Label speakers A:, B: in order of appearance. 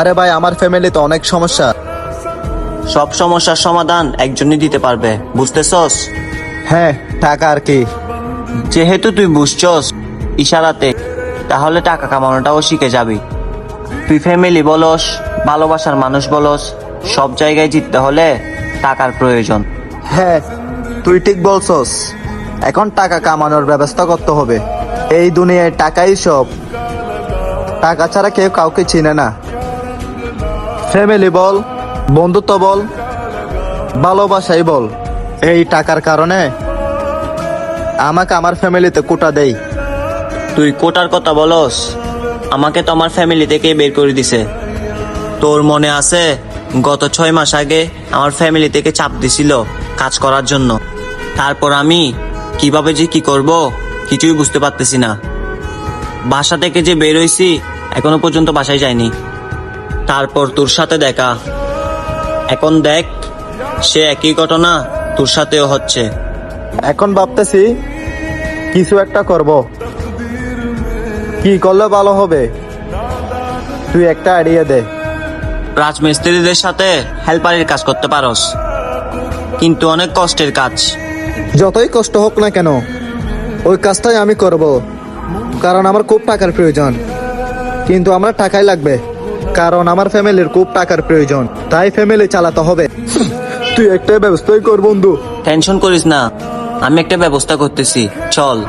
A: আরে ভাই আমার ফ্যামিলিতে অনেক সমস্যা।
B: সব সমস্যার সমাধান একজনই দিতে পারবে বুঝতেছস?
A: হ্যাঁ টাকা আর কি।
B: যেহেতু তুই বুঝছস ইশারাতে তাহলে টাকা কামানোটাও শিখে যাবি। তুই ফ্যামিলি বলস ভালোবাসার মানুষ বলস সব জায়গায় জিততে হলে টাকার প্রয়োজন।
A: হ্যাঁ তুই ঠিক বলছস। এখন টাকা কামানোর ব্যবস্থা করতে হবে। এই দুনিয়ায় টাকাই সব। টাকা ছাড়া কেউ কাউকে চিনে না। ফ্যামিলি বল, বন্ধুত্ব বল, ভালোবাসাই বল। এই টাকার কারণে আমাকে আমার ফ্যামিলিতে কোটা দেই।
B: তুই কোটার কথা বলস, আমাকে তো আমার ফ্যামিলি থেকে বের করে দিছে। তোর মনে আছে, গত ছয় মাস আগে আমার ফ্যামিলি থেকে চাপ দিছিল কাজ করার জন্য। তারপর আমি কীভাবে যে কি করব কিছুই বুঝতে পারতেছি না। বাসা থেকে যে বের হইছি, এখনও পর্যন্ত বাসায় যাইনি। তারপর তোর সাথে দেখা। এখন দেখ সে একই ঘটনা তোর সাথেও হচ্ছে।
A: এখন ভাবতেছি কিছু একটা করব। কি করলে ভালো হবে? তুই একটা আইডিয়া দে।
B: রাজমিস্ত্রিদের সাথে হেল্পারের কাজ করতে পারস। কিন্তু অনেক কষ্টের কাজ।
A: যতই কষ্ট হোক না কেন ওই কাজটাই আমি করব। কারণ আমার খুব টাকার প্রয়োজন। কিন্তু আমার টাকাই লাগবে। কারণ আমার ফ্যামিলির খুব টাকার প্রয়োজন। তাই ফ্যামিলি চালাতে হবে। তুই একটা ব্যবস্থাই কর, বন্ধু।
B: টেনশন করিস না। আমি একটা ব্যবস্থা করতেছি। চল।